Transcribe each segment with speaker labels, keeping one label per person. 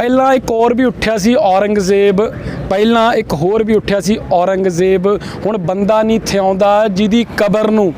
Speaker 1: ਪਹਿਲਾਂ ਇੱਕ ਹੋਰ ਵੀ ਉੱਠਿਆ ਸੀ ਔਰੰਗਜ਼ੇਬ, ਪਹਿਲਾਂ ਇੱਕ ਹੋਰ ਵੀ ਉੱਠਿਆ ਸੀ ਔਰੰਗਜ਼ੇਬ। ਹੁਣ ਬੰਦਾ ਨਹੀਂ ਥਿਆਉਂਦਾ ਜਿਹਦੀ ਕਬਰ ਨੂੰ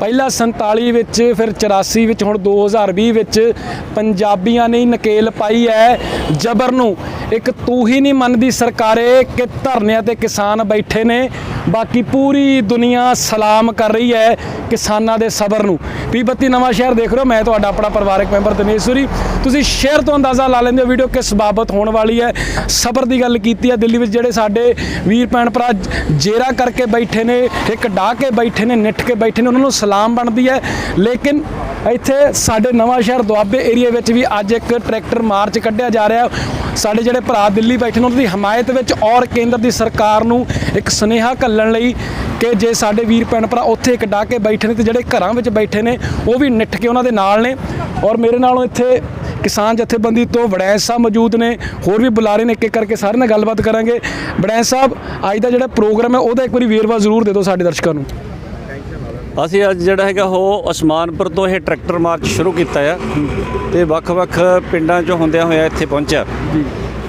Speaker 1: ਪਹਿਲਾਂ 47 ਵਿੱਚ, ਫਿਰ 84 ਵਿੱਚ, ਹੁਣ 2020 ਵਿੱਚ ਪੰਜਾਬੀਆਂ ਨੇ ਨਕੇਲ ਪਾਈ ਹੈ ਜਬਰ ਨੂੰ। ਇੱਕ ਤੂੰ ਹੀ ਨਹੀਂ ਮੰਨਦੀ ਸਰਕਾਰੇ ਕਿ ਧਰਨਿਆਂ ਤੇ ਕਿਸਾਨ ਬੈਠੇ ਨੇ। ਬਾਕੀ ਪੂਰੀ ਦੁਨੀਆ ਸਲਾਮ ਕਰ ਰਹੀ ਹੈ ਕਿਸਾਨਾਂ ਦੇ ਸਬਰ ਨੂੰ। ਪੀਬਤੀ ਨਵਾਂ ਸ਼ਹਿਰ ਦੇਖ ਰਹੇ ਹੋ, ਮੈਂ ਤੁਹਾਡਾ ਆਪਣਾ ਪਰਿਵਾਰਕ ਮੈਂਬਰ ਦਿਨੇਸ਼ਵਰੀ ਤੁਸੀਂ ਸ਼ੇਅਰ ਤੋਂ ਅੰਦਾਜ਼ਾ ਲਾ ਲੈਂਦੇ ਹੋ ਵੀਡੀਓ ਕਿਸ ਬਾਬਤ ਹੋਣ ਵਾਲੀ ਹੈ। ਸਬਰ ਦੀ ਗੱਲ ਕੀਤੀ ਹੈ, ਦਿੱਲੀ ਵਿੱਚ ਜਿਹੜੇ ਸਾਡੇ ਵੀਰ ਭੈਣ ਭਰਾ ਜੇਰਾ ਕਰਕੇ ਬੈਠੇ ਨੇ, ਇੱਕ ਡਾਹ ਕੇ ਬੈਠੇ ਨੇ, ਨਿੱਠ ਕੇ ਬੈਠੇ ਨੇ, ਉਹਨਾਂ ਨੂੰ ਸਲਾਮ ਬਣਦੀ ਹੈ। ਲੇਕਿਨ ਇੱਥੇ ਸਾਡੇ ਨਵਾਂ ਸ਼ਹਿਰ ਦੁਆਬੇ ਏਰੀਆ ਵਿੱਚ ਵੀ ਅੱਜ ਇੱਕ ਟਰੈਕਟਰ ਮਾਰਚ ਕੱਢਿਆ ਜਾ ਰਿਹਾ। ਸਾਡੇ ਜਿਹੜੇ ਭਰਾ ਦਿੱਲੀ ਬੈਠੇ ਨੇ, ਉਹਨਾਂ ਦੀ ਹਮਾਇਤ ਵਿੱਚ ਔਰ ਕੇਂਦਰ ਦੀ ਸਰਕਾਰ ਨੂੰ ਇੱਕ ਸੁਨੇਹਾ ਘੱਲਣ ਲਈ ਕਿ ਜੇ ਸਾਡੇ ਵੀਰ ਭੈਣ ਭਰਾ ਉੱਥੇ ਇੱਕ ਡਾਹ ਕੇ ਬੈਠੇ ਨੇ ਤੇ ਜਿਹੜੇ ਘਰਾਂ ਵਿੱਚ ਬੈਠੇ ਨੇ, ਉਹ ਵੀ ਨਿੱਠ ਕੇ ਉਹਨਾਂ ਦੇ ਨਾਲ ਨੇ। ਔਰ ਮੇਰੇ ਨਾਲੋਂ ਇੱਥੇ ਕਿਸਾਨ ਜਥੇਬੰਦੀ ਤੋਂ ਵੜੈਂਸ ਸਾਹਿਬ ਮੌਜੂਦ ਨੇ, ਹੋਰ ਵੀ ਬੁਲਾਰੇ ਨੇ ਇੱਕ ਇੱਕ ਕਰਕੇ ਸਾਰੇ ਨਾਲ ਗੱਲਬਾਤ ਕਰਾਂਗੇ। ਵੜੈਂਸ ਸਾਹਿਬ, ਅੱਜ ਦਾ ਜਿਹੜਾ ਪ੍ਰੋਗਰਾਮ ਹੈ, ਉਹਦਾ ਇੱਕ ਵਾਰੀ ਵੇਰਵਾ ਜ਼ਰੂਰ ਦੇ ਦਿਓ ਸਾਡੇ ਦਰਸ਼ਕਾਂ ਨੂੰ।
Speaker 2: ਅਸੀਂ ਅੱਜ ਜਿਹੜਾ ਹੈਗਾ ਉਹ ਉਸਮਾਨਪੁਰ ਤੋਂ ਇਹ ਟਰੈਕਟਰ ਮਾਰਚ ਸ਼ੁਰੂ ਕੀਤਾ ਆ ਤੇ ਵੱਖ-ਵੱਖ ਪਿੰਡਾਂ ਚੋਂ ਹੁੰਦਿਆਂ ਹੋਇਆ ਇੱਥੇ ਪਹੁੰਚਿਆ।
Speaker 1: ਜੀ।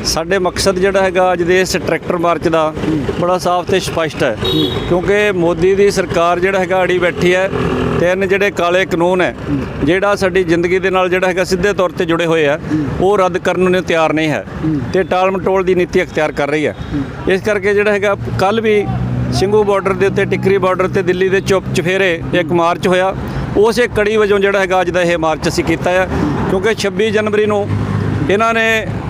Speaker 2: ਸਾਡੇ ਮਕਸਦ ਜਿਹੜਾ ਹੈਗਾ ਅੱਜ ਦੇ ਇਸ ਟਰੈਕਟਰ ਮਾਰਚ ਦਾ ਬੜਾ ਸਾਫ਼ ਤੇ ਸਪਸ਼ਟ ਹੈ। ਕਿਉਂਕਿ ਮੋਦੀ ਦੀ ਸਰਕਾਰ ਜਿਹੜਾ ਹੈਗਾ ਅੜੀ ਬੈਠੀ ਹੈ ਤਿੰਨ ਜਿਹੜੇ ਕਾਲੇ ਕਾਨੂੰਨ ਹੈ ਜਿਹੜਾ ਸਾਡੀ ਜ਼ਿੰਦਗੀ ਦੇ ਨਾਲ ਜਿਹੜਾ ਹੈਗਾ ਸਿੱਧੇ ਤੌਰ ਤੇ ਜੁੜੇ ਹੋਏ ਆ ਉਹ ਰੱਦ ਕਰਨ ਨੂੰ ਤਿਆਰ ਨਹੀਂ ਹੈ ਤੇ ਟਾਲ ਮਟੋਲ ਦੀ ਨੀਤੀ ਅਖਤਿਆਰ ਕਰ ਰਹੀ ਹੈ। ਇਸ ਕਰਕੇ ਜਿਹੜਾ ਹੈਗਾ ਕੱਲ ਵੀ ਸਿੰਘੂ ਬਾਰਡਰ ਦੇ ਉੱਤੇ, ਟਿਕਰੀ ਬਾਰਡਰ ਤੇ ਦਿੱਲੀ ਦੇ ਚੁੱਪ ਚਫੇਰੇ ਇੱਕ ਮਾਰਚ ਹੋਇਆ। ਉਸੇ ਕੜੀ ਵਜੋਂ ਜਿਹੜਾ ਹੈਗਾ ਅੱਜ ਦਾ ਇਹ ਮਾਰਚ ਅਸੀਂ ਕੀਤਾ ਹੈ ਕਿਉਂਕਿ 26 ਜਨਵਰੀ ਨੂੰ ਇਹਨਾਂ ਨੇ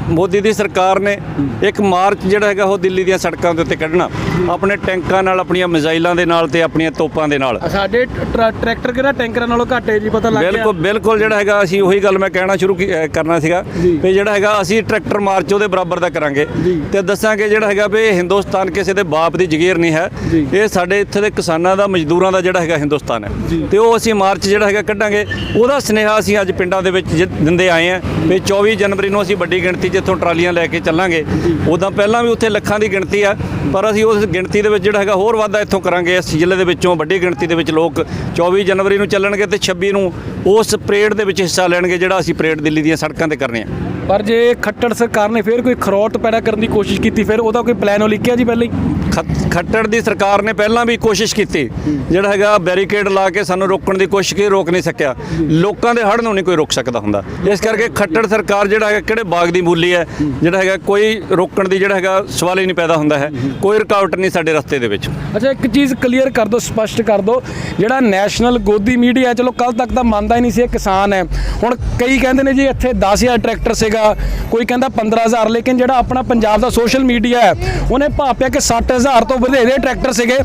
Speaker 2: ਮੋਦੀ ਦੀ ਸਰਕਾਰ ਨੇ ਇੱਕ ਮਾਰਚ ਜਿਹੜਾ ਹੈਗਾ ਉਹ ਦਿੱਲੀ ਦੀਆਂ ਸੜਕਾਂ ਦੇ ਉੱਤੇ ਕੱਢਣਾ ਆਪਣੇ ਟੈਂਕਾਂ ਨਾਲ ਆਪਣੀਆਂ ਮਿਜ਼ਾਈਲਾਂ ਦੇ ਨਾਲ ਤੇ ਆਪਣੀਆਂ ਤੋਪਾਂ ਦੇ ਨਾਲ
Speaker 1: ਸਾਡੇ ਟਰ- ਟਰੈਕਟਰ ਕਿਹੜਾ ਟੈਂਕਰਾਂ ਨਾਲੋਂ ਘੱਟ ਹੈ ਜੀ ਪਤਾ ਲੱਗ ਗਿਆ
Speaker 2: ਬਿਲਕੁਲ ਬਿਲਕੁਲ ਜਿਹੜਾ ਹੈਗਾ ਅਸੀਂ ਉਹੀ ਗੱਲ ਮੈਂ ਕਹਿਣਾ ਸ਼ੁਰੂ ਕਰਨਾ ਸੀਗਾ। ਵੀ ਜਿਹੜਾ ਹੈਗਾ ਅਸੀਂ ਟਰੈਕਟਰ ਮਾਰਚ ਉਹਦੇ ਬਰਾਬਰ ਦਾ ਕਰਾਂਗੇ। ਤੇ ਦੱਸਾਂਗੇ ਜਿਹੜਾ ਹੈਗਾ ਵੀ ਹਿੰਦੁਸਤਾਨ ਕਿਸੇ ਦੇ ਬਾਪ ਦੀ ਜਗੀਰ ਨਹੀਂ ਹੈ। ਇਹ ਸਾਡੇ ਇੱਥੇ ਦੇ ਕਿਸਾਨਾਂ ਦਾ ਮਜ਼ਦੂਰਾਂ ਦਾ ਜਿਹੜਾ ਹੈਗਾ ਹਿੰਦੁਸਤਾਨ ਹੈ। ਤੇ ਉਹ ਅਸੀਂ ਮਾਰਚ ਜਿਹੜਾ ਹੈਗਾ ਕੱਢਾਂਗੇ ਉਹਦਾ ਸੁਨੇਹਾ ਅਸੀਂ ਅੱਜ ਪਿੰਡਾਂ ਦੇ ਵਿੱਚ ਦਿੰਦੇ ਆਏ ਹਾਂ ਵੀ 24 ਜਨਵਰੀ ਨੂੰ ਅਸੀਂ ਵੱਡੀ ਗਿਣਤੀ 'ਚ ਇੱਥੋਂ ਟਰਾਲੀਆਂ ਲੈ ਕੇ ਚੱਲਾਂਗੇ, ਉਦਾਂ ਪਹਿਲਾਂ ਵੀ ਉੱਥੇ ਲੱਖਾਂ ਦੀ ਗਿਣਤੀ ਆ, ਪਰ ਅਸੀਂ ਉਸ ਗਿਣਤੀ ਦੇ ਵਿੱਚ ਜਿਹੜਾ ਹੈਗਾ ਹੋਰ ਵਾਧਾ ਇੱਥੋਂ ਕਰਾਂਗੇ। ਇਸ ਜ਼ਿਲ੍ਹੇ ਦੇ ਵਿੱਚੋਂ ਵੱਡੀ ਗਿਣਤੀ ਦੇ ਵਿੱਚ ਲੋਕ 24 ਜਨਵਰੀ ਨੂੰ ਚੱਲਣਗੇ ਤੇ 26 ਨੂੰ ਉਸ ਪਰੇਡ ਦੇ ਵਿੱਚ ਹਿੱਸਾ ਲੈਣਗੇ, ਜਿਹੜਾ ਅਸੀਂ ਪਰੇਡ ਦਿੱਲੀ ਦੀਆਂ ਸੜਕਾਂ ਤੇ ਕਰਨੇ ਆ।
Speaker 1: ਪਰ ਜੇ ਖੱਟੜ ਸਰਕਾਰ ਨੇ ਫਿਰ ਕੋਈ ਖਰੋਟ ਪੈਦਾ ਕਰਨ ਦੀ ਕੋਸ਼ਿਸ਼ ਕੀਤੀ, ਫਿਰ ਉਹਦਾ ਕੋਈ ਪਲਾਨ ਉਹ ਲਿਖਿਆ ਜੀ ਪਹਿਲਾਂ ਹੀ?
Speaker 2: ਖੱਟੜ ਦੀ ਸਰਕਾਰ ਨੇ ਪਹਿਲਾਂ ਵੀ ਕੋਸ਼ਿਸ਼ ਕੀਤੀ, ਜਿਹੜਾ ਹੈਗਾ ਬੈਰੀਕੇਡ ਲਾ ਕੇ ਸਾਨੂੰ ਰੋਕਣ ਦੀ ਕੋਸ਼ਿਸ਼ ਕੀਤੀ, ਰੋਕ ਨਹੀਂ ਸਕਿਆ। ਲੋਕਾਂ ਦੇ ਹੜ੍ਹ ਨੂੰ ਨਹੀਂ ਕੋਈ ਰੋਕ ਸਕਦਾ ਹੁੰਦਾ। ਇਸ ਕਰਕੇ ਖੱਟੜ ਸਰਕਾਰ ਜਿਹੜਾ ਹੈਗਾ ਕਿਹੜੇ ਬਾਗ ਦੀ ਮੂਲੀ ਹੈ, ਜਿਹੜਾ ਹੈਗਾ ਕੋਈ ਰੋਕਣ ਦੀ ਜਿਹੜਾ ਹੈਗਾ ਸਵਾਲ ਹੀ ਨਹੀਂ ਪੈਦਾ ਹੁੰਦਾ ਹੈ। ਕੋਈ ਰੁਕਾਵਟ ਨਹੀਂ ਸਾਡੇ ਰਸਤੇ ਦੇ ਵਿੱਚ।
Speaker 1: ਅੱਛਾ, ਇੱਕ ਚੀਜ਼ ਕਲੀਅਰ ਕਰ ਦਿਓ, ਸਪਸ਼ਟ ਕਰ ਦਿਓ। ਜਿਹੜਾ ਨੈਸ਼ਨਲ ਗੋਦੀ ਮੀਡੀਆ ਚਲੋ ਕੱਲ ਤੱਕ ਤਾਂ ਮੰਨਦਾ ਹੀ ਨਹੀਂ ਸੀ ਇਹ ਕਿਸਾਨ ਹੈ। ਹੁਣ ਕਈ ਕਹਿੰਦੇ ਨੇ ਜੀ ਇੱਥੇ 10000 ਟਰੈਕਟਰ ਸੀਗਾ, ਕੋਈ ਕਹਿੰਦਾ 15000 ਲੇਕਿਨ ਜਿਹੜਾ ਆਪਣਾ ਪੰਜਾਬ ਦਾ ਸੋਸ਼ਲ ਮੀਡੀਆ ਹੈ, ਉਹਨੇ ਭਾਪਿਆ ਕਿ 60000 ਤੋਂ ਵਧੇਰੇ ਟਰੈਕਟਰ ਸੀਗੇ,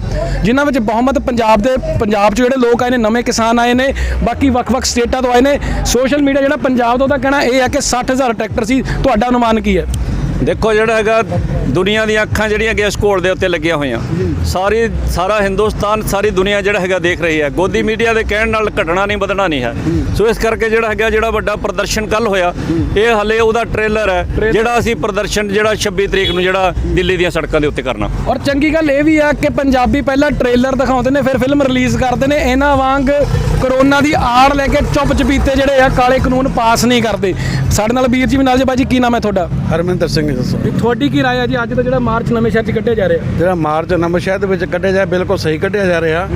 Speaker 1: ਜਿਨ੍ਹਾਂ ਵਿੱਚ ਬਹੁਮਤ ਪੰਜਾਬ ਦੇ, ਪੰਜਾਬ 'ਚ ਜਿਹੜੇ ਲੋਕ ਆਏ ਨੇ, ਨਵੇਂ ਕਿਸਾਨ ਆਏ ਨੇ, ਬਾਕੀ ਵੱਖ-ਵੱਖ ਸਟੇਟਾਂ ਤੋਂ ਆਏ ਨੇ। ਸੋਸ਼ਲ ਮੀਡੀਆ ਜਿਹੜਾ ਪੰਜਾਬ ਦਾ ਉਹਦਾ ਕਹਿਣਾ ਇਹ ਹੈ ਕਿ 60000 ਟਰੈਕਟਰ ਸੀ, ਤੁਹਾਡਾ ਅਨੁਮਾਨ ਕੀ ਹੈ?
Speaker 2: ਦੇਖੋ ਜਿਹੜਾ ਹੈਗਾ ਦੁਨੀਆ ਦੀਆਂ ਅੱਖਾਂ ਜਿਹੜੀਆਂ ਕਿ ਇਸ ਘੋਲ ਦੇ ਉੱਤੇ ਲੱਗੀਆਂ ਹੋਈਆਂ। ਸਾਰੀ ਸਾਰਾ ਹਿੰਦੁਸਤਾਨ ਸਾਰੀ ਦੁਨੀਆ ਜਿਹੜਾ ਹੈਗਾ ਦੇਖ ਰਹੀ ਹੈ। ਗੋਦੀ ਮੀਡੀਆ ਦੇ ਕਹਿਣ ਨਾਲ ਘਟਣਾ ਨਹੀਂ ਵਧਣਾ ਨਹੀਂ ਹੈ। ਸੋ ਇਸ ਕਰਕੇ ਜਿਹੜਾ ਹੈਗਾ ਜਿਹੜਾ ਵੱਡਾ ਪ੍ਰਦਰਸ਼ਨ ਕੱਲ ਹੋਇਆ ਇਹ ਹਲੇ ਉਹਦਾ ਟ੍ਰੇਲਰ ਹੈ ਜਿਹੜਾ ਅਸੀਂ ਪ੍ਰਦਰਸ਼ਨ ਜਿਹੜਾ 26 ਤਰੀਕ ਨੂੰ ਜਿਹੜਾ ਦਿੱਲੀ ਦੀਆਂ ਸੜਕਾਂ ਦੇ ਉੱਤੇ ਕਰਨਾ।
Speaker 1: ਔਰ ਚੰਗੀ ਗੱਲ ਇਹ ਵੀ ਆ ਕਿ ਪੰਜਾਬੀ ਪਹਿਲਾਂ ਟ੍ਰੇਲਰ ਦਿਖਾਉਂਦੇ ਨੇ ਫਿਰ ਫਿਲਮ ਰਿਲੀਜ਼ ਕਰਦੇ ਨੇ। ਇਹਨਾਂ ਵਾਂਗ ਕਰੋਨਾ ਦੀ ਆੜ ਲੈ ਕੇ ਚੁੱਪ ਚਪੀਤੇ ਜਿਹੜੇ ਆ ਕਾਲੇ ਕਾਨੂੰਨ ਪਾਸ ਨਹੀਂ ਕਰਦੇ। ਸਾਡੇ ਨਾਲ ਵੀਰ ਜੀ ਵੀ ਨਾਲ ਜੀ ਬਾਜੀ ਕੀ ਨਾਮ ਹੈ ਤੁਹਾਡਾ?
Speaker 3: ਹਰਮਿੰਦਰ ਸਿੰਘ ਦੱਸੋ
Speaker 1: ਵੀ ਤੁਹਾਡੀ ਕੀ ਰਾਏ ਹੈ ਜੀ? ਅੱਜ ਦਾ ਜਿਹੜਾ ਮਾਰਚ ਨਵੇਂ ਸ਼ਹਿਰ 'ਚ ਕੱਢਿਆ ਜਾ ਰਿਹਾ।
Speaker 3: ਜਿਹੜਾ ਮਾਰਚ ਨਵਾਂ ਸ਼ਹਿਰ ਦੇ ਵਿੱਚ ਕੱਢਿਆ ਜਾ ਬਿਲਕੁਲ ਸਹੀ ਕੱਢਿਆ ਜਾ ਰਿਹਾ।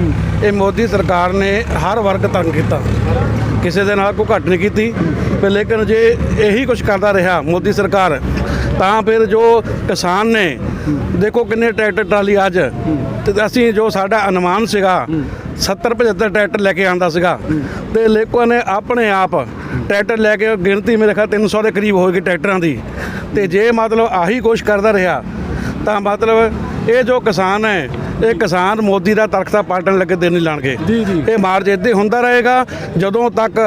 Speaker 3: ਇਹ ਮੋਦੀ ਸਰਕਾਰ ਨੇ ਹਰ ਵਰਗ ਤੰਗ ਕੀਤਾ। ਕਿਸੇ ਦੇ ਨਾਲ ਕੋਈ ਘੱਟ ਨਹੀਂ ਕੀਤੀ। ਪਰ ਲੇਕਿਨ ਜੇ ਇਹੀ ਕੁਝ ਕਰਦਾ ਰਿਹਾ ਮੋਦੀ ਸਰਕਾਰ ਤਾਂ ਫਿਰ ਜੋ ਕਿਸਾਨ ਨੇ ਦੇਖੋ ਕਿੰਨੇ ਟਰੈਕਟਰ ਟਰਾਲੀ ਅੱਜ ਤੇ ਅਸੀਂ ਜੋ ਸਾਡਾ ਅਨੁਮਾਨ ਸੀਗਾ 70 75 ਟਰੈਕਟਰ ਲੈ ਕੇ ਆਂਦਾ ਸੀਗਾ। ਤੇ ਲੇਕੋ ਨੇ ਆਪਣੇ ਆਪ ਟਰੈਕਟਰ ਲੈ ਕੇ ਗਿਣਤੀ ਮੇਰੇ ਖਿਆਲ 300 ਦੇ ਕਰੀਬ ਹੋਏਗੀ ਟਰੈਕਟਰਾਂ ਦੀ। ਤੇ ਜੇ ਮਤਲਬ ਆਹੀ ਕੁਛ ਕਰਦਾ ਰਿਹਾ ਤਾਂ ਮਤਲਬ ਇਹ ਜੋ ਕਿਸਾਨ ਹੈ ਇਹ ਕਿਸਾਨ ਮੋਦੀ ਦਾ ਤਖਤਾ ਪਾਟਣ ਲੱਗੇ ਦੇ ਨਹੀਂ ਲਾਣਗੇ।
Speaker 1: ਜੀ, ਜੀ।
Speaker 3: ਇਹ ਮਾਰਚ ਇੱਦਾਂ ਹੁੰਦਾ ਰਹੇਗਾ ਜਦੋਂ ਤੱਕ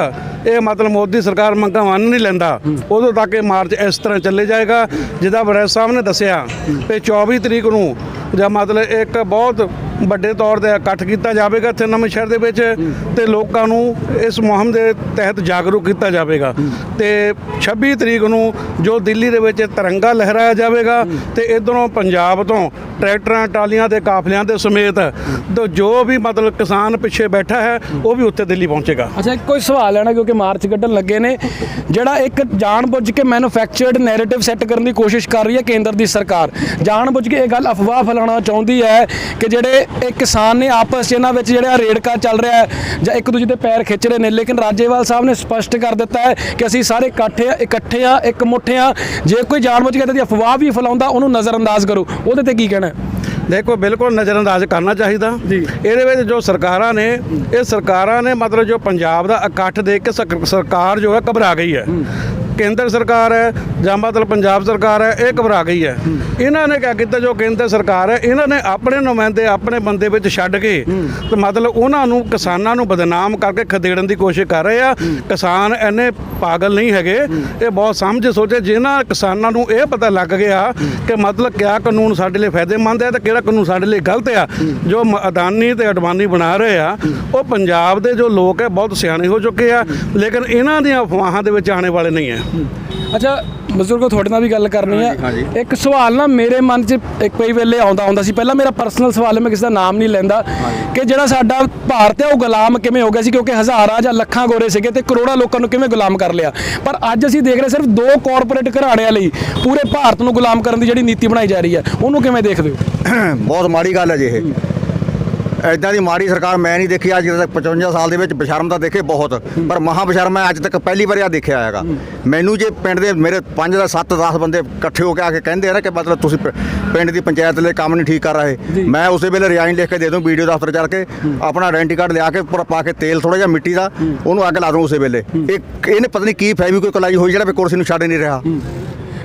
Speaker 3: ਇਹ ਮਤਲਬ ਮੋਦੀ ਸਰਕਾਰ ਮੰਗਾਂ ਮੰਨ ਨਹੀਂ ਲੈਂਦਾ ਉਦੋਂ ਤੱਕ ਇਹ ਮਾਰਚ ਇਸ ਤਰ੍ਹਾਂ ਚੱਲੇ ਜਾਏਗਾ ਜਿਹਦਾ ਵਰੈਸ ਸਾਹਿਬ ਨੇ ਦੱਸਿਆ ਕਿ 24 ਤਰੀਕ ਨੂੰ ਜਾਂ ਮਤਲਬ ਇੱਕ ਬਹੁਤ ਵੱਡੇ ਤੌਰ ਤੇ ਇਕੱਠ ਕੀਤਾ ਜਾਵੇਗਾ ਇੱਥੇ ਨਵੇਂ ਸ਼ਹਿਰ ਦੇ ਵਿੱਚ ਤੇ ਲੋਕਾਂ ਨੂੰ ਇਸ ਮੁਹਿੰਮ ਦੇ ਤਹਿਤ ਜਾਗਰੂਕ ਕੀਤਾ ਜਾਵੇਗਾ। ਤੇ 26 ਤਰੀਕ ਨੂੰ ਜੋ ਦਿੱਲੀ ਦੇ ਵਿੱਚ ਤਿਰੰਗਾ ਲਹਿਰਾਇਆ ਜਾਵੇਗਾ ਤੇ ਇਧਰੋਂ ਪੰਜਾਬ ਤੋਂ ਟਰੈਕਟਰਾਂ ਟਾਲੀਆਂ ਦੇ ਕਾਫਲਿਆਂ ਦੇ ਸਮੇਤ ਤੇ ਜੋ ਵੀ ਮਤਲਬ ਕਿਸਾਨ ਪਿੱਛੇ ਬੈਠਾ ਹੈ, ਉਹ ਵੀ ਉੱਥੇ ਦਿੱਲੀ ਪਹੁੰਚੇਗਾ।
Speaker 1: ਅੱਛਾ, ਇੱਕ ਕੋਈ ਸਵਾਲ ਹੈ ਨਾ, ਕਿਉਂਕਿ ਮਾਰਚ ਕੱਢਣ ਲੱਗੇ ਨੇ, ਜਿਹੜਾ ਇੱਕ ਜਾਣਬੁੱਝ ਕੇ ਮੈਨੂਫੈਕਚਰਡ ਨੈਰੇਟਿਵ ਸੈੱਟ ਕਰਨ ਦੀ ਕੋਸ਼ਿਸ਼ ਕਰ ਰਹੀ ਹੈ ਕੇਂਦਰ ਦੀ ਸਰਕਾਰ। ਜਾਣਬੁੱਝ ਕੇ ਇਹ ਗੱਲ ਅਫਵਾਹ ਫੈਲਾਉਣਾ ਚਾਹੁੰਦੀ ਹੈ ਕਿ ਜਿਹੜੇ ਇਹ ਕਿਸਾਨ ਨੇ ਆਪਸ 'ਚ ਇਹਨਾਂ ਵਿੱਚ ਜਿਹੜਾ ਰੇੜਕਾ ਚੱਲ ਰਿਹਾ ਹੈ, ਜਾਂ ਇੱਕ ਦੂਜੇ ਦੇ ਪੈਰ ਖਿੱਚ ਰਹੇ ਨੇ, ਲੇਕਿਨ ਰਾਜੇਵਾਲ ਸਾਹਿਬ ਨੇ ਸਪਸ਼ਟ ਕਰ ਦਿੱਤਾ ਹੈ ਕਿ ਅਸੀਂ ਸਾਰੇ ਇਕੱਠੇ ਆ ਇਕੱਠੇ ਆ, ਇੱਕ ਮੁੱਠੇ ਆ। ਜੇ ਕੋਈ ਜਾਣਬੁੱਝ ਕੇ ਇਹਦੀ ਅਫਵਾਹ ਵੀ ਫੈਲਾਉਂਦਾ, ਉਹਨੂੰ ਨਜ਼ਰਅੰਦਾਜ਼ ਕਰੋ। ਉਹਦੇ ਤੇ ਕੀ ਕਹਿਣਾ ਹੈ?
Speaker 3: ਦੇਖੋ ਬਿਲਕੁਲ ਨਜ਼ਰਅੰਦਾਜ਼ ਕਰਨਾ ਚਾਹੀਦਾ
Speaker 1: ਜੀ।
Speaker 3: ਇਹਦੇ ਵਿੱਚ ਜੋ ਸਰਕਾਰਾਂ ਨੇ ਇਹ ਸਰਕਾਰਾਂ ਨੇ ਮਤਲਬ ਜੋ ਪੰਜਾਬ ਦਾ ਇਕੱਠ ਦੇਖ ਕੇ ਸਰਕਾਰ ਜੋ ਹੈ ਘਬਰਾ ਗਈ ਹੈ ਕੇਂਦਰ ਸਰਕਾਰ ਹੈ ਜਾਂ ਮਤਲਬ ਪੰਜਾਬ ਸਰਕਾਰ ਹੈ ਇਹ ਘਬਰਾ ਗਈ ਹੈ ਇਹਨਾਂ ਨੇ ਕਿਆ ਕੀਤਾ ਜੋ ਕੇਂਦਰ ਸਰਕਾਰ ਹੈ ਇਹਨਾਂ ਨੇ ਆਪਣੇ ਨੁਮਾਇੰਦੇ ਆਪਣੇ ਬੰਦੇ ਵਿੱਚ ਛੱਡ ਕੇ ਤੇ ਮਤਲਬ ਉਹਨਾਂ ਨੂੰ ਕਿਸਾਨਾਂ ਨੂੰ ਬਦਨਾਮ ਕਰਕੇ ਖਦੇੜਨ ਦੀ ਕੋਸ਼ਿਸ਼ ਕਰ ਰਹੇ ਆ ਕਿਸਾਨ ਐਨੇ ਪਾਗਲ ਨਹੀਂ ਹੈਗੇ। ਇਹ ਬਹੁਤ ਸਮਝ ਸੋਚੇ। ਜਿਹਨਾਂ ਕਿਸਾਨਾਂ ਨੂੰ ਇਹ ਪਤਾ ਲੱਗ ਗਿਆ ਕਿ ਮਤਲਬ ਕਿਆ ਕਾਨੂੰਨ ਸਾਡੇ ਲਈ ਫਾਇਦੇਮੰਦ ਹੈ ਤੇ ਕਿਹੜਾ ਕਾਨੂੰਨ ਸਾਡੇ ਲਈ ਗਲਤ ਆ। ਜੋ ਮ- ਅਦਾਨੀ ਤੇ ਅਡਵਾਨੀ ਬਣਾ ਰਹੇ ਆ, ਉਹ ਪੰਜਾਬ ਦੇ ਜੋ ਲੋਕ ਹੈ, ਬਹੁਤ ਸਿਆਣੇ ਹੋ ਚੁੱਕੇ ਆ। ਲੇਕਿਨ ਇਹਨਾਂ ਦੀਆਂ ਅਫਵਾਹਾਂ ਦੇ ਵਿੱਚ ਆਣੇ ਵਾਲੇ ਨਹੀਂ ਹੈ।
Speaker 1: ਅੱਛਾ ਬਜ਼ੁਰਗੋ ਤੁਹਾਡੇ ਨਾਲ ਵੀ ਗੱਲ ਕਰਨੀ ਹੈ ਇੱਕ ਸਵਾਲ ਨਾ ਮੇਰੇ ਮਨ 'ਚ ਇੱਕ ਕਈ ਵੇਲੇ ਆਉਂਦਾ ਹੁੰਦਾ ਸੀ। ਪਹਿਲਾਂ ਮੇਰਾ ਪਰਸਨਲ ਸਵਾਲ ਹੈ ਮੈਂ ਕਿਸੇ ਦਾ ਨਾਮ ਨਹੀਂ ਲੈਂਦਾ। ਕਿ ਜਿਹੜਾ ਸਾਡਾ ਭਾਰਤ ਹੈ ਉਹ ਗੁਲਾਮ ਕਿਵੇਂ ਹੋ ਗਿਆ ਸੀ? ਕਿਉਂਕਿ ਹਜ਼ਾਰਾਂ ਜਾਂ ਲੱਖਾਂ ਗੋਰੇ ਸੀਗੇ ਤੇ ਕਰੋੜਾਂ ਲੋਕਾਂ ਨੂੰ ਕਿਵੇਂ ਗੁਲਾਮ ਕਰ ਲਿਆ? ਪਰ ਅੱਜ ਅਸੀਂ ਦੇਖ ਰਹੇ ਸਿਰਫ ਦੋ ਕਾਰਪੋਰੇਟ ਘਰਾਣਿਆਂ ਲਈ ਪੂਰੇ ਭਾਰਤ ਨੂੰ ਗੁਲਾਮ ਕਰਨ ਦੀ ਜਿਹੜੀ ਨੀਤੀ ਬਣਾਈ ਜਾ ਰਹੀ ਹੈ। ਉਹਨੂੰ ਕਿਵੇਂ ਦੇਖਦੇ ਹੋ?
Speaker 4: ਬਹੁਤ ਮਾੜੀ ਗੱਲ ਹੈ ਜੀ ਇਹ। ਐਦਾਂ ਦੀ ਮਾੜੀ ਸਰਕਾਰ ਮੈਂ ਨਹੀਂ ਦੇਖੀ ਅੱਜ ਤੱਕ 55 ਸਾਲ ਦੇ ਵਿੱਚ ਬਸ਼ਰਮ ਤਾਂ ਦੇਖੇ ਬਹੁਤ ਪਰ ਮਹਾ ਬਸ਼ਰਮ ਮੈਂ ਅੱਜ ਤੱਕ ਪਹਿਲੀ ਵਾਰ ਆ ਦੇਖਿਆ ਹੈਗਾ। ਮੈਨੂੰ ਜੇ ਪਿੰਡ ਦੇ ਮੇਰੇ 5 ਦਾ 7 10 ਬੰਦੇ ਇਕੱਠੇ ਹੋ ਕੇ ਆ ਕੇ ਕਹਿੰਦੇ ਆ ਨਾ ਕਿ ਮਤਲਬ ਤੁਸੀਂ ਪਿੰਡ ਦੀ ਪੰਚਾਇਤ ਲਈ ਕੰਮ ਨਹੀਂ ਠੀਕ ਕਰ ਰਹੇ ਮੈਂ ਉਸੇ ਵੇਲੇ ਰਿਜ਼ਾਈਨ ਲਿਖ ਕੇ ਦੇ ਦੂੰ ਵੀਡੀਓ ਦਫ਼ਤਰ ਚੱਲ ਕੇ ਆਪਣਾ ਆਇਡੈਂਟੀ ਕਾਰਡ ਲਿਆ ਕੇ ਪੂਰਾ ਪਾ ਕੇ ਤੇਲ ਥੋੜਾ ਜਿਹਾ ਮਿੱਟੀ ਦਾ ਉਹਨੂੰ ਅੱਗ ਲਾ ਦੂੰ ਉਸੇ ਵੇਲੇ। ਇਹ ਇਹਨੇ ਪਤਾ ਨਹੀਂ ਕੀ ਫੈਵੀ ਕੋਈ ਕਲਾਈ ਹੋਈ ਜਿਹੜਾ ਵੀ ਕੁਰਸੀ ਨੂੰ ਛੱਡ ਨਹੀਂ ਰਿਹਾ।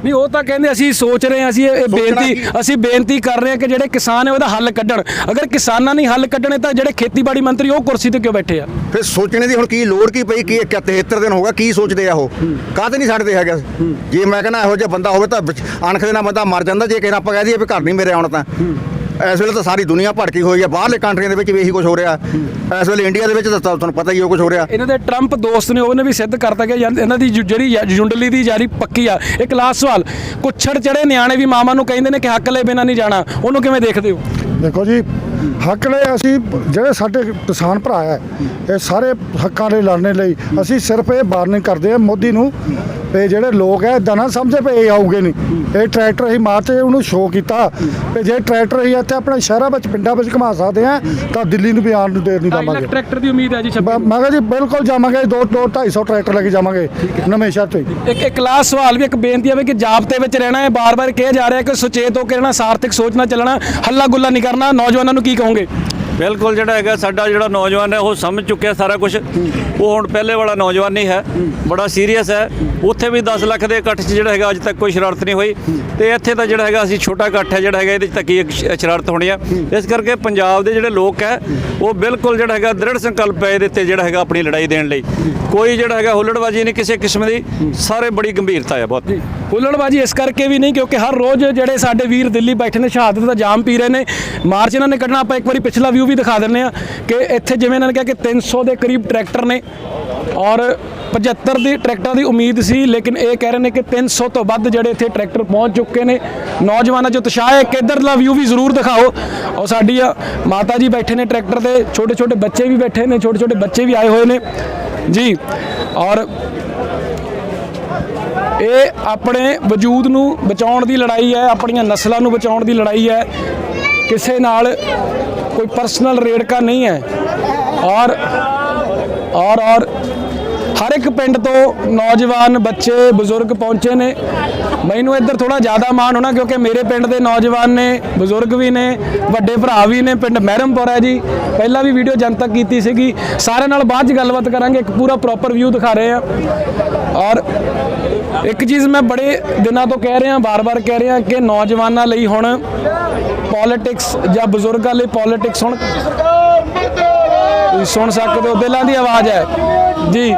Speaker 1: ਨਹੀਂ ਉਹ ਤਾਂ ਕਹਿੰਦੇ ਅਸੀਂ ਸੋਚ ਰਹੇ ਹਾਂ ਅਸੀਂ ਇਹ ਬੇਨਤੀ? ਅਸੀਂ ਬੇਨਤੀ ਕਰ ਰਹੇ ਹਾਂ ਕਿ ਜਿਹੜੇ ਕਿਸਾਨ ਹੈ ਉਹਦਾ ਹੱਲ ਕੱਢਣ। ਅਗਰ ਕਿਸਾਨਾਂ ਨਹੀਂ ਹੱਲ ਕੱਢਣੇ ਤਾਂ ਜਿਹੜੇ ਖੇਤੀਬਾੜੀ ਮੰਤਰੀ ਉਹ ਕੁਰਸੀ ਤੇ ਕਿਉਂ ਬੈਠੇ ਆ?
Speaker 4: ਫਿਰ ਸੋਚਣੇ ਦੀ ਹੁਣ ਕੀ ਲੋੜ ਕੀ ਪਈ ਕੀ 73 ਦਿਨ ਹੋਗਾ ਕੀ ਸੋਚਦੇ ਆ ਉਹ? ਕਾਹਤੇ ਨਹੀਂ ਛੱਡਦੇ ਹੈਗੇ? ਜੇ ਮੈਂ ਕਹਿੰਦਾ ਇਹੋ ਜਿਹਾ ਬੰਦਾ ਹੋਵੇ ਤਾਂ ਅਣਖ ਦੇ ਨਾਲ ਬੰਦਾ ਮਰ ਜਾਂਦਾ ਜੇ ਕਿਹਨਾਂ ਆਪਾਂ ਕਹਿ ਦਈਏ ਵੀ ਘਰ ਨਹੀਂ ਮੇਰੇ ਆਉਣਾ ਤਾਂ। ਇਸ ਵੇਲੇ ਤਾਂ ਸਾਰੀ ਦੁਨੀਆ ਭੜਕੀ ਹੋਈ ਹੈ। ਬਾਹਰਲੇ ਕੰਟਰੀਆਂ ਦੇ ਵਿੱਚ ਵੀ ਇਹੀ ਕੁਝ ਹੋ ਰਿਹਾ। ਇਸ ਵੇਲੇ ਇੰਡੀਆ ਦੇ ਵਿੱਚ ਤਾਂ ਤੁਹਾਨੂੰ ਪਤਾ ਹੀ ਉਹ ਕੁਝ ਹੋ ਰਿਹਾ।
Speaker 1: ਇਹਨਾਂ ਦੇ ਟਰੰਪ ਦੋਸਤ ਨੇ ਉਹਨੇ ਵੀ ਸਿੱਧ ਕਰਤਾ ਕਿ ਇਹਨਾਂ ਦੀ ਜਿਹੜੀ ਜੁੰਡਲੀ ਦੀ ਜਾਰੀ ਪੱਕੀ ਆ। ਇੱਕ ਲਾਸਟ ਸਵਾਲ ਕੁੱਛੜ ਚੜੇ ਨਿਆਣੇ ਵੀ ਮਾਮਾ ਨੂੰ ਕਹਿੰਦੇ ਨੇ ਕਿ ਹੱਕ ਲੈ ਬਿਨਾਂ ਨਹੀਂ ਜਾਣਾ। ਉਹਨੂੰ ਕਿਵੇਂ ਦੇਖਦੇ ਹੋ?
Speaker 5: ਦੇਖੋ ਜੀ ਹੱਕ ਲਈ ਅਸੀਂ ਜਿਹੜੇ ਸਾਡੇ ਕਿਸਾਨ ਭਰਾ ਹੈ ਇਹ ਸਾਰੇ ਹੱਕਾਂ ਲਈ ਲੜਨੇ ਲਈ ਅਸੀਂ ਸਿਰਫ ਇਹ ਵਾਰਨਿੰਗ ਕਰਦੇ ਆ ਮੋਦੀ ਨੂੰ ਤੇ ਜਿਹੜੇ ਲੋਕ ਹੈ ਇਦਾਂ ਨਾ ਸਮਝੇ ਪਏ ਇਹ ਆਉਗੇ ਨਹੀਂ। ਇਹ ਟਰੈਕਟਰ ਹੀ ਮਾਰਚ ਉਹਨੂੰ ਸ਼ੋਅ ਕੀਤਾ। ਤੇ ਜੇ ਟਰੈਕਟਰ ਹੀ ਇੱਥੇ ਆਪਣੇ ਸ਼ਹਿਰਾਂ ਵਿੱਚ ਪਿੰਡਾਂ ਵਿੱਚ ਘੁਮਾ ਸਕਦੇ ਆ ਤਾਂ ਦਿੱਲੀ ਨੂੰ ਵੀ ਆਉਣ ਨੂੰ ਦੇਰ ਨਹੀਂ ਦਵਾਂਗੇ।
Speaker 1: ਟਰੈਕਟਰ ਦੀ ਉਮੀਦ ਹੈ ਜੀ 26
Speaker 5: ਮੈਂ ਕਿਹਾ ਜੀ ਬਿਲਕੁਲ ਜਾਵਾਂਗੇ ਦੋ ਦੋ 250 ਟਰੈਕਟਰ ਲੈ ਕੇ ਜਾਵਾਂਗੇ ਨਵੇਂ ਸ਼ਹਿਰ ਤੋਂ
Speaker 1: ਇੱਕ ਇੱਕ ਲਾਸਟ ਸਵਾਲ ਵੀ ਇੱਕ ਬੇਨਤੀ ਹੈ ਵੀ ਕਿ ਜਾਬਤੇ ਵਿੱਚ ਰਹਿਣਾ ਹੈ। ਬਾਰ-ਬਾਰ ਕਿਹਾ ਜਾ ਰਿਹਾ ਕਿ ਸੁਚੇਤ ਹੋ ਕੇ ਰਹਿਣਾ ਸਾਰਥਿਕ ਸੋਚਣਾ ਚੱਲਣਾ ਹੱਲਾ ਗੁੱਲਾ ਨਹੀਂ ਕਰਨਾ। ਨੌਜਵਾਨਾਂ ਨੂੰ ਕੀ ਕਹੋਗੇ?
Speaker 2: ਬਿਲਕੁਲ ਜਿਹੜਾ ਹੈਗਾ, ਸਾਡਾ ਜਿਹੜਾ ਨੌਜਵਾਨ ਹੈ, ਉਹ ਸਮਝ ਚੁੱਕਿਆ ਸਾਰਾ ਕੁਝ ਉਹ ਹੁਣ ਪਹਿਲੇ ਵਾਲਾ ਨੌਜਵਾਨ ਨਹੀਂ ਹੈ। ਬੜਾ ਸੀਰੀਅਸ ਹੈ। ਉੱਥੇ ਵੀ 10 ਲੱਖ ਦੇ ਇਕੱਠ 'ਚ ਜਿਹੜਾ ਹੈਗਾ, ਅੱਜ ਤੱਕ ਕੋਈ ਸ਼ਰਾਰਤ ਨਹੀਂ ਹੋਈ। ਤੇ ਇੱਥੇ ਤਾਂ ਜਿਹੜਾ ਹੈਗਾ, ਅਸੀਂ ਛੋਟਾ ਇਕੱਠ ਹੈ ਜਿਹੜਾ ਹੈਗਾ, ਇਹਦੇ 'ਚ ਤਾਂ ਕੀ ਸ਼ਰਾਰਤ ਹੋਣੀ ਆ। ਇਸ ਕਰਕੇ ਪੰਜਾਬ ਦੇ ਜਿਹੜੇ ਲੋਕ ਹੈ, ਉਹ ਬਿਲਕੁਲ ਜਿਹੜਾ ਹੈਗਾ, ਦ੍ਰਿੜ ਸੰਕਲਪ ਹੈ ਇਹਦੇ ਤੇ ਜਿਹੜਾ ਹੈਗਾ ਆਪਣੀ ਲੜਾਈ ਦੇਣ ਲਈ। ਕੋਈ ਜਿਹੜਾ ਹੈਗਾ, ਹੁੱਲੜਬਾਜੀ ਨਹੀਂ ਕਿਸੇ ਕਿਸਮ ਦੀ। ਸਾਰੇ ਬੜੀ ਗੰਭੀਰਤਾ ਹੈ ਬਹੁਤ।
Speaker 1: ਹੁੱਲੜਬਾਜੀ ਇਸ ਕਰਕੇ ਵੀ ਨਹੀਂ, ਕਿਉਂਕਿ ਹਰ ਰੋਜ਼ ਜਿਹੜੇ ਸਾਡੇ ਵੀਰ ਦਿੱਲੀ ਬੈਠੇ ਨੇ, ਸ਼ਹਾਦਤ ਦਾ ਜਾਮ ਪੀ ਰਹੇ ਨੇ। ਮਾਰਚ ਇਹਨਾਂ ਨੇ ਕੱਢਣਾ, ਆਪਾਂ ਇੱਕ ਵਾਰੀ ਪਿਛਲਾ ਵਿਊ ਵੀ ਦਿਖਾ ਦਿੰਨੇ ਆ ਕਿ ਇੱਥੇ ਜਿਵੇਂ ਇਹਨਾਂ ਨੇ ਕਿਹਾ ਕਿ 300 ਦੇ ਕਰੀਬ ਟਰੈਕਟਰ ਨੇ ਔਰ 75 ਦੀ ਟਰੈਕਟਰਾਂ ਦੀ ਉਮੀਦ ਸੀ, ਲੇਕਿਨ ਇਹ ਕਹਿ ਰਹੇ ਨੇ ਕਿ 300 ਤੋਂ ਵੱਧ ਜਿਹੜੇ ਇੱਥੇ ਟਰੈਕਟਰ ਪਹੁੰਚ ਚੁੱਕੇ ਨੇ। ਨੌਜਵਾਨਾਂ 'ਚ ਉਤਸ਼ਾਹ ਹੈ ਕਿ ਇੱਧਰਲਾ ਵਿਊ ਵੀ ਜ਼ਰੂਰ ਦਿਖਾਓ। ਔਰ ਸਾਡੀ ਮਾਤਾ ਜੀ ਬੈਠੇ ਨੇ ਟਰੈਕਟਰ ਤੇ ਛੋਟੇ ਛੋਟੇ ਬੱਚੇ ਵੀ ਬੈਠੇ ਨੇ ਛੋਟੇ ਛੋਟੇ ਬੱਚੇ ਵੀ ਆਏ ਹੋਏ ਨੇ। ਜੀ, ਔਰ ਇਹ ਆਪਣੇ ਵਜੂਦ ਨੂੰ ਬਚਾਉਣ ਦੀ ਲੜਾਈ ਹੈ, ਆਪਣੀਆਂ ਨਸਲਾਂ ਨੂੰ ਬਚਾਉਣ ਦੀ ਲੜਾਈ ਹੈ। ਕਿਸੇ ਨਾਲ ਕੋਈ ਪਰਸਨਲ ਰੇੜਕਾ ਨਹੀਂ ਹੈ। ਔਰ ਔਰ ਔਰ ਹਰ ਇੱਕ ਪਿੰਡ ਤੋਂ ਨੌਜਵਾਨ ਬੱਚੇ, ਬਜ਼ੁਰਗ ਪਹੁੰਚੇ ਨੇ। ਮੈਨੂੰ ਇੱਧਰ ਥੋੜਾ ਜ਼ਿਆਦਾ ਮਾਣ ਹੋਣਾ ਕਿਉਂਕਿ ਮੇਰੇ ਪਿੰਡ ਦੇ ਨੌਜਵਾਨ ਨੇ, ਬਜ਼ੁਰਗ ਵੀ ਨੇ, ਵੱਡੇ ਭਰਾ ਵੀ ਨੇ, ਪਿੰਡ ਮਹਿਰਮਪੁਰ ਹੈ ਜੀ। ਪਹਿਲਾਂ ਵੀ ਵੀਡੀਓ ਜਨਤਕ ਕੀਤੀ ਸੀਗੀ। ਸਾਰਿਆਂ ਨਾਲ ਬਾਅਦ ਚ ਗੱਲਬਾਤ ਕਰਾਂਗੇ, ਇੱਕ ਪੂਰਾ ਪ੍ਰੋਪਰ ਵਿਊ ਦਿਖਾ ਰਹੇ ਆ ਔਰ ਇੱਕ ਚੀਜ਼ ਮੈਂ ਬੜੇ ਦਿਨਾਂ ਤੋਂ ਕਹਿ ਰਿਹਾ ਬਾਰ-ਬਾਰ ਕਹਿ ਰਿਹਾ ਕਿ ਨੌਜਵਾਨਾਂ ਲਈ ਹੁਣ ਪੋਲਿਟਿਕਸ ਜਾਂ ਬਜ਼ੁਰਗਾਂ ਲਈ ਪੋਲਿਟਿਕਸ ਹੁਣ ਤੁਸੀਂ ਸੁਣ ਸਕਦੇ ਹੋ, ਦਿਲਾਂ ਦੀ ਆਵਾਜ਼ ਹੈ। ਜੀ।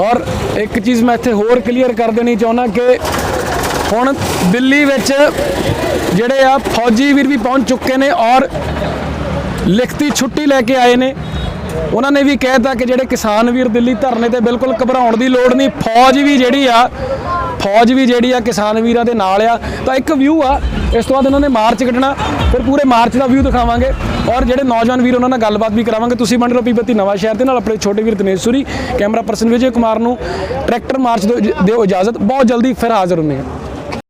Speaker 1: ਔਰ ਇੱਕ ਚੀਜ਼ ਮੈਂ ਇੱਥੇ ਹੋਰ ਕਲੀਅਰ ਕਰ ਦੇਣੀ ਚਾਹੁੰਦਾ ਕਿ ਹੁਣ ਦਿੱਲੀ ਵਿੱਚ ਜਿਹੜੇ ਆ ਫੌਜੀ ਵੀਰ ਵੀ ਪਹੁੰਚ ਚੁੱਕੇ ਨੇ ਔਰ ਲਿਖਤੀ ਛੁੱਟੀ ਲੈ ਕੇ ਆਏ ਨੇ। ਉਹਨਾਂ ਨੇ ਵੀ ਕਹਿਤਾ ਕਿ ਜਿਹੜੇ ਕਿਸਾਨ ਵੀਰ ਦਿੱਲੀ ਧਰਨੇ ਤੇ ਬਿਲਕੁਲ ਘਬਰਾਉਣ ਦੀ ਲੋੜ ਨਹੀਂ, ਫੌਜ ਵੀ ਜਿਹੜੀ ਆ ਫੌਜ ਵੀ ਜਿਹੜੀ ਆ, ਕਿਸਾਨ ਵੀਰਾਂ ਦੇ ਨਾਲ ਆ। ਤਾਂ ਇੱਕ ਵਿਊ ਆ, ਇਸ ਤੋਂ ਬਾਅਦ ਉਹਨਾਂ ਨੇ ਮਾਰਚ ਕੱਢਣਾ, ਫਿਰ ਪੂਰੇ ਮਾਰਚ ਦਾ ਵਿਊ ਦਿਖਾਵਾਂਗੇ। ਔਰ ਜਿਹੜੇ ਨੌਜਵਾਨ ਵੀਰ ਉਹਨਾਂ ਨਾਲ ਗੱਲਬਾਤ ਵੀ ਕਰਾਵਾਂਗੇ। ਤੁਸੀਂ ਬਣ ਰਹੋ ਪੀਪਤੀ ਨਵਾਂ ਸ਼ਹਿਰ ਦੇ ਨਾਲ, ਆਪਣੇ ਛੋਟੇ ਵੀਰ ਦਿਨੇਸ਼ ਸੂਰੀ, ਕੈਮਰਾ ਪਰਸਨ ਵਿਜੇ ਕੁਮਾਰ ਨੂੰ, ਟਰੈਕਟਰ ਮਾਰਚ ਦਿਓ ਦਿਓ ਇਜਾਜ਼ਤ ਬਹੁਤ ਜਲਦੀ ਫਿਰ ਹਾਜ਼ਰ ਹੁੰਦੇ ਹਾਂ।